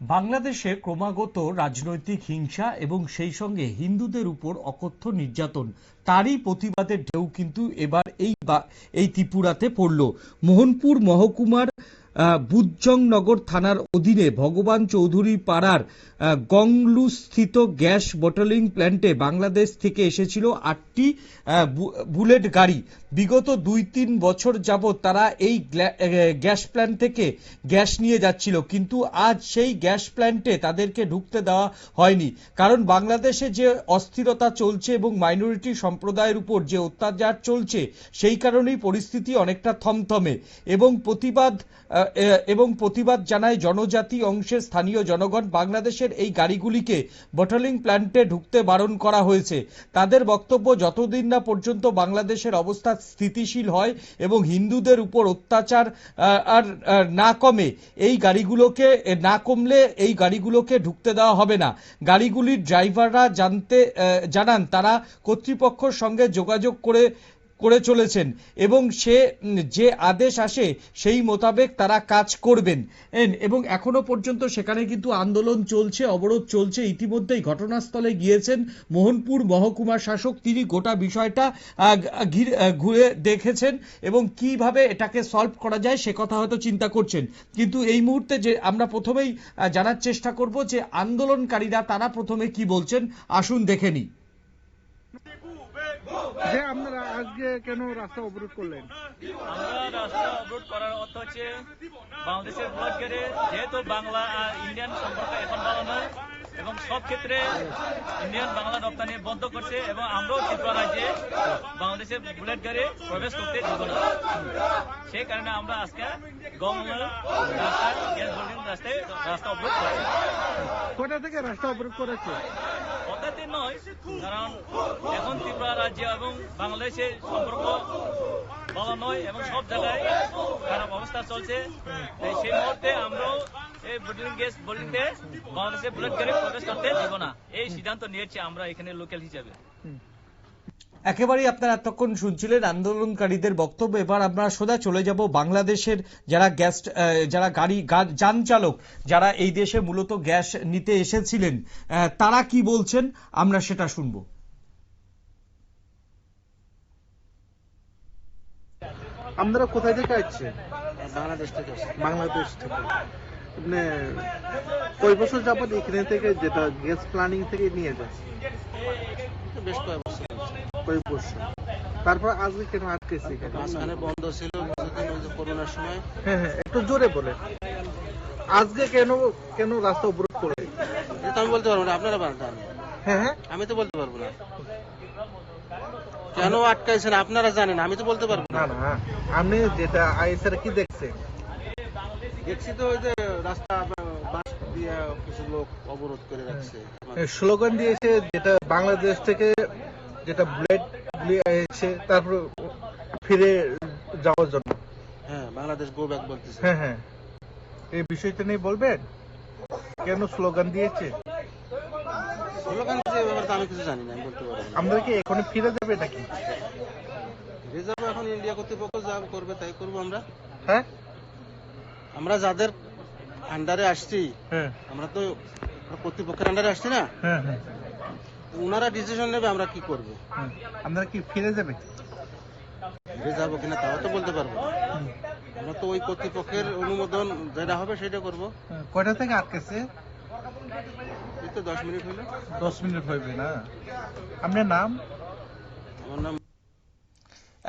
বাংলাদেশে ক্রমাগত রাজনৈতিক হিংসা এবং সেই সঙ্গে হিন্দুদের উপর অকথ্য নির্যাতন, তারই প্রতিবাদের ঢেউ কিন্তু এবার এই এই ত্রিপুরাতে পড়ল। মোহনপুর মহকুমার বুজ্জংনগর থানার অধীনে ভগবান চৌধুরী পাড়ার গংলুস্থিত গ্যাস বটলিং প্ল্যান্টে বাংলাদেশ থেকে এসেছিল আটটি বুলেট গাড়ি। বিগত দুই তিন বছর যাবৎ তারা এই গ্যাস প্ল্যান্ট থেকে গ্যাস নিয়ে যাচ্ছিল। কিন্তু আজ সেই গ্যাস প্ল্যান্টে তাদেরকে ঢুকতে দেওয়া হয়নি। কারণ বাংলাদেশে যে অস্থিরতা চলছে এবং মাইনরিটি সম্প্রদায়ের উপর যে অত্যাচার চলছে, সেই কারণেই পরিস্থিতি অনেকটা থমথমে। এবং প্রতিবাদ এবং প্রতিবাদ জানায় জনজাতি অংশের স্থানীয় জনগণ। বাংলাদেশের এই গাড়িগুলিকে বটলিং প্ল্যান্টে ঢুকতে বারণ করা হয়েছে। তাদের বক্তব্য, যতদিন না পর্যন্ত বাংলাদেশের অবস্থা স্থিতিশীল হয় এবং হিন্দুদের উপর অত্যাচার আর না কমে, এই গাড়িগুলোকে না কমলে এই গাড়িগুলোকে ঢুকতে দেওয়া হবে না। গাড়িগুলির ড্রাইভাররা জানতে জানান, তারা কর্তৃপক্ষের সঙ্গে যোগাযোগ করে করে চলেছেন এবং সে যে আদেশ আসে সেই মোতাবেক তারা কাজ করবেন। এবং এখনও পর্যন্ত সেখানে কিন্তু আন্দোলন চলছে, অবরোধ চলছে। ইতিমধ্যেই ঘটনাস্থলে গিয়েছেন মোহনপুর মহকুমা শাসক। তিনি গোটা বিষয়টা ঘুরে দেখেছেন এবং কীভাবে এটাকে সলভ করা যায় সে কথা হয়তো চিন্তা করছেন। কিন্তু এই মুহূর্তে যে আমরা প্রথমেই জানার চেষ্টা করব যে আন্দোলনকারীরা তারা প্রথমে কি বলছেন, আসুন দেখে নিই। যে আপনারা আজকে কেন রাস্তা অবরোধ করলেন? আমরা রাস্তা অবরোধ করার অর্থ হচ্ছে বাংলাদেশের ব্লক গেটে যেহেতু বাংলা আর ইন্ডিয়ান সম্পর্ক এখন ভালো নয় এবং সব ক্ষেত্রে ইন্ডিয়ান বাংলা রপ্তানি বন্ধ করছে এবং আমরাও ত্রিপুরা রাজ্যে বাংলাদেশের বুলেট গাড়ি প্রবেশ করতে দিব না। সেই কারণে আমরা আজকে গঙ্গা রাস্তা গ্যাস হোল্ডিং রাস্তায় রাস্তা অবরোধ করছি। কটা থেকে রাস্তা অবরোধ করেছে? পদ্ধতি নয়, কারণ এখন ত্রিপুরা রাজ্য এবং বাংলাদেশের সম্পর্ক ভালো নয় এবং সব জায়গায় খারাপ অবস্থা চলছে। তাই সেই মুহূর্তে আমরাও এই বোর্ডিং গ্যাস বোল্ডিংতে বাংলাদেশে বুলেট গাড়ি প্রবেশ করতে দেব না। এই সিদ্ধান্ত নিয়েছি আমরা এখানে লোকাল হিসাবে। একেবারেই আপনারা এতক্ষণ শুনছিলেন আন্দোলনকারীদের বক্তব্য। এবার আমরা সোজা চলে যাব বাংলাদেশের যারা গ্যাস যারা গাড়ি যান চালক যারা এই দেশে মূলত গ্যাস নিতে এসেছিলেন আহ, তারা কি বলছেন? আমরা সেটা শুনব। আপনারা কোথায় থেকে আসছে বাংলাদেশ থেকে বাংলাদেশ থেকে। মানে কয় বছর যাবত এখানে থেকে যেটা গ্যাস প্ল্যানিং থেকে নিয়ে তো বেশ কয়েক বছর। কয় বছর তারপর আজকে কেন আটকেছে? মাঝখানে বন্ধ ছিল কিছুদিন ওই যে করোনার সময়। হ্যাঁ হ্যাঁ একটু জোরে বলে আজকে কেন কেন রাস্তা অবরোধ করলে এটা আমি বলতে পারব না আপনারা জানেন হ্যাঁ হ্যাঁ। আমি তো বলতে পারব না। কেন আটকাইছেন আপনারা জানেন আমি তো বলতে পারব না। না আপনি যেটা আইসার কি দেখছে? দেখছি তো ওই যে রাস্তা বাস দিয়ে কিছু লোক অবরোধ করে রাখছে। স্লোগান দিয়েছে যেটা বাংলাদেশ থেকে যেটা ব্লেড এসে তারপর ফিরে যাওয়ার জন্য। হ্যাঁ বাংলাদেশ গো ব্যাক বলতেছে। হ্যাঁ হ্যাঁ। এই বিষয়টা নিয়ে বলবেন? কেন স্লোগান দিয়েছে? স্লোগান এই ব্যাপারে আমি কিছু জানি না বলতে পারব আমরা কি এখন ফিরে যাবে নাকি? রিজার্ভ এখন ইন্ডিয়া কর্তৃপক্ষ যা করবে তাই করব আমরা। হ্যাঁ? আমরা যাদের আন্ডারে আসছি হ্যাঁ। আমরা তো কর্তৃপক্ষের আন্ডারে আসছি না? হ্যাঁ হ্যাঁ। ওনারা ডিসিশন নেবে আমরা কি করব। আপনারা কি ফিরে যাবে? ফিরে যাব কিনা তাও তো বলতে পারব আমরা তো ওই কর্তৃপক্ষের অনুমোদন যেটা হবে সেটা করব। কয়টা থেকে আটকেছে? এই তো দশ মিনিট হলো। দশ মিনিট হইবে না। আপনার নাম? আমার নাম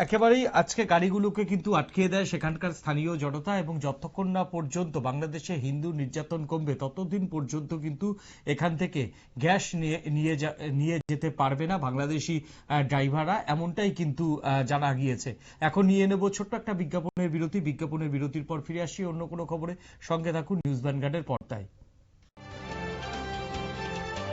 একেবারেই আজকে গাড়িগুলোকে কিন্তু আটকিয়ে দেয় সেখানকার স্থানীয় জনতা এবং যতক্ষণ না পর্যন্ত বাংলাদেশে হিন্দু নির্যাতন কমবে, ততদিন পর্যন্ত কিন্তু এখান থেকে গ্যাস নিয়ে নিয়ে নিয়ে যেতে পারবে না বাংলাদেশি ড্রাইভাররা, এমনটাই কিন্তু জানা গিয়েছে। এখন নিয়ে নেব ছোট্ট একটা বিজ্ঞাপনের বিরতি। বিজ্ঞাপনের বিরতির পর ফিরে আসি অন্য কোনো খবরে। সঙ্গে থাকুন নিউজ ভ্যানগার্ডের পর্দায়।